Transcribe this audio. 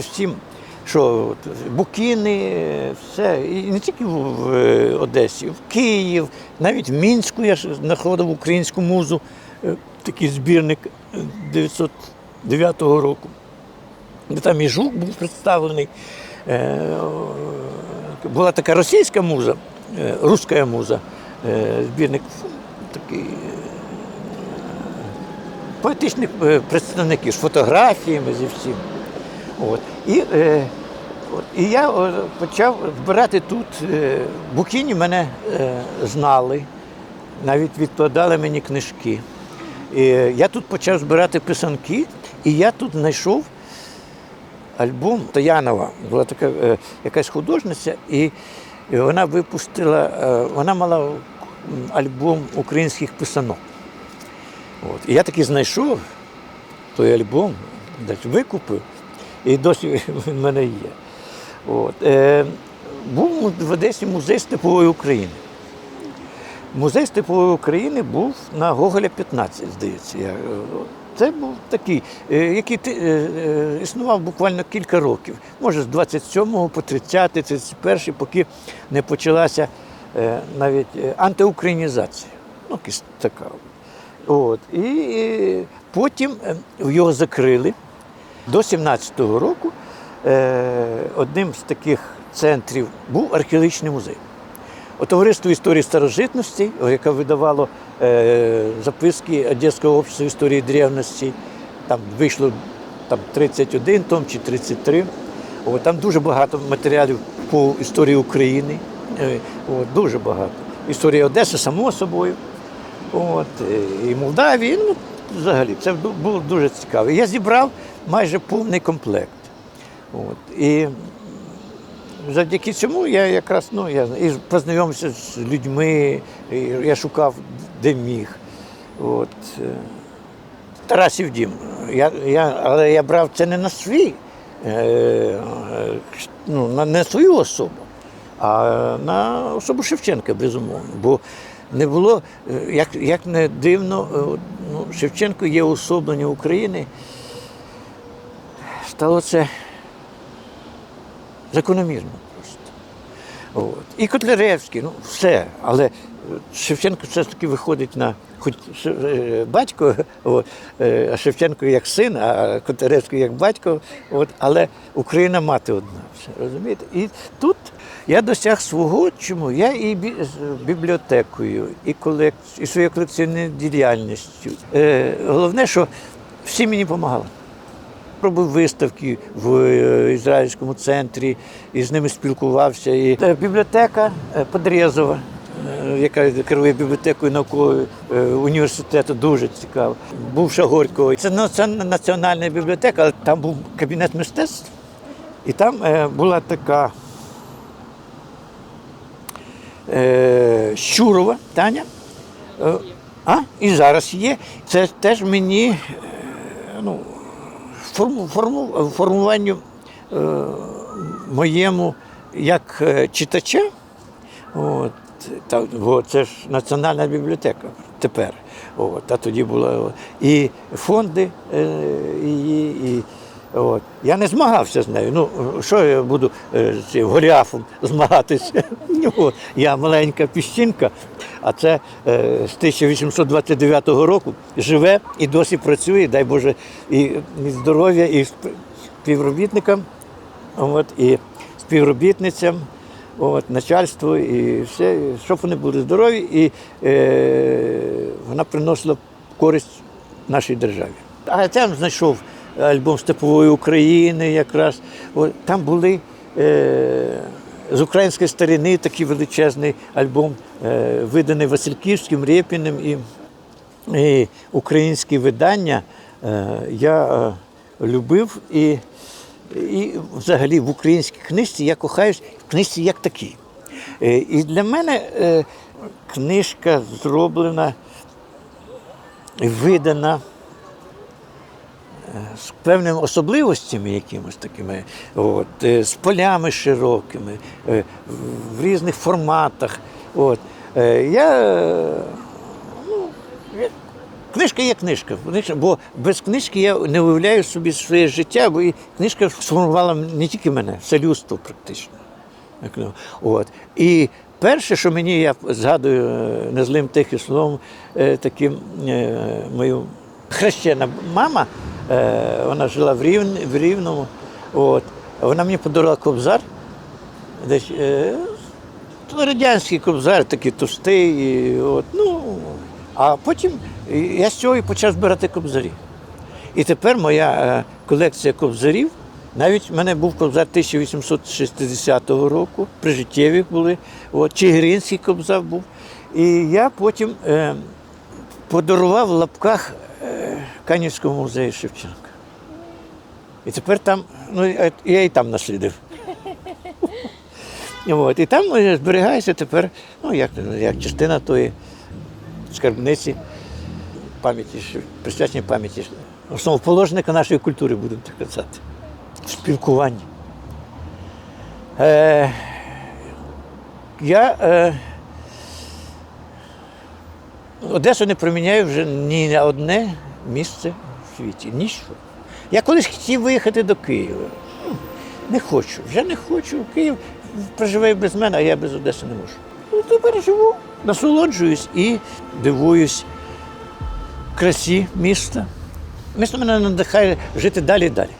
всім, що от Букіни, все. І не тільки в е, Одесі, в Київ, навіть в Мінську я ж знаходив українську музу, е, такий збірник е, 909 року. Де Там і жук був представлений. Е, Була така російська муза, е, руська муза, е, збірник такий е, поетичних е, представників з фотографіями зі всім. От. І, е, і я е, почав збирати тут. Е, Букіні мене е, знали, навіть відкладали мені книжки. І, я тут почав збирати писанки, і я тут знайшов альбом Тоянова. Була така якась художниця, і вона випустила, вона мала альбом українських писанок. От. І я таки знайшов той альбом, десь викупив, і досі в мене є. От. Е, був в Одесі музей степової України. Музей степової України був на Гоголя 15, здається. Е, Це був такий, е, який е, існував буквально кілька років. Може, з 27 по 30, 31, поки не почалася навіть антиукраїнізація. Ну, така. От. І потім його закрили. До 17-го року е, одним з таких центрів був археологічний музей. От Товариство історії старожитності, яке видавало е, записки Одеського общества історії древності, там вийшло там, 31 том чи 33. От, там дуже багато матеріалів по історії України. Е, от, дуже багато. Історія Одеси, само собою. От, і Молдавії, ну, взагалі, це було дуже цікаво. Я зібрав майже повний комплект. От, і завдяки цьому я якраз ну, я, і познайомився з людьми, і я шукав, де міг. От, Тарасів дім. Я, я, але я брав це не на свій, е, е, ну, на, не свою особу, а на особу Шевченка, безумовно. Бо не було, е, як, як не дивно, ну, Шевченко є уособлення України. Стало це закономірно просто. От. І Котляревський, ну все. Але Шевченко все ж таки виходить на хоч е, батько, от, е, а Шевченко як син, а Котляревський як батько, от, але Україна мати одна. Все, розумієте? І тут я досяг свого, чому? Я і бібліотекою, і, колек... і своєю колекційною діяльністю. Е, головне, що всі мені допомагали робив виставки в е, ізраїльському центрі і з ними спілкувався. І Е, бібліотека е, Подрєзова, яка керує бібліотекою наукової е, університету, дуже цікаво. Бувша Горького. Це національна бібліотека, але там був кабінет мистецтв, і там була така Щурова Таня. А, і зараз є. Це теж мені ну, форму, форму, формуванню е, моєму як е, читача. От, та, бо це ж Національна бібліотека тепер. От, а тоді була і фонди е, її. І, От. Я не змагався з нею. Ну, що я буду е, з цим Голіафом змагатися? Я маленька піщинка, а це е, з 1829 року живе і досі працює, дай Боже, і, і здоров'я, і співробітникам, от, і співробітницям, от, начальству, і все, щоб вони були здорові, і е, вона приносила користь нашій державі. А я там знайшов альбом Степової України якраз. Там були е, з української старини такий величезний альбом, е, виданий Васильківським, Рєпіним і, і українські видання е, я любив і, і взагалі в українській книжці я кохаюсь в книжці як такій. І для мене книжка зроблена, видана з певними особливостями якимось такими, от, е, з полями широкими, е, в- різних форматах. От. Е, Я, ну, Книжка є книжка, бо без книжки я не уявляю собі своє життя, бо книжка сформувала не тільки мене, все людство практично. Ну, От. І перше, що мені я згадую незлим тихим словом, таким мою хрещена мама, е, вона жила в, Рівн, в Рівному. От. Вона мені подарувала кобзар. Десь, е, радянський кобзар, такий товстий. І, от, ну, а потім я з цього і почав збирати кобзарі. І тепер моя е, колекція кобзарів, навіть в мене був кобзар 1860 року, прижиттєві були, от, Чигиринський кобзар був. І я потім е, подарував в лапках Канівському музею Шевченка. І тепер там, ну я- і там наслідив. От, і там е, зберігається тепер, ну як, як частина тої скарбниці пам'яті, присвячені пам'яті основоположника нашої культури, будемо так казати. Спілкування. Е, я е, Одесу не проміняю вже ні на одне місце в світі. Ніщо. Я колись хотів виїхати до Києва. Ну, Не хочу, вже не хочу. Київ проживає без мене, а я без Одеси не можу. Ну, тепер живу, насолоджуюсь і дивуюсь красі міста. Місто мене надихає жити далі і далі.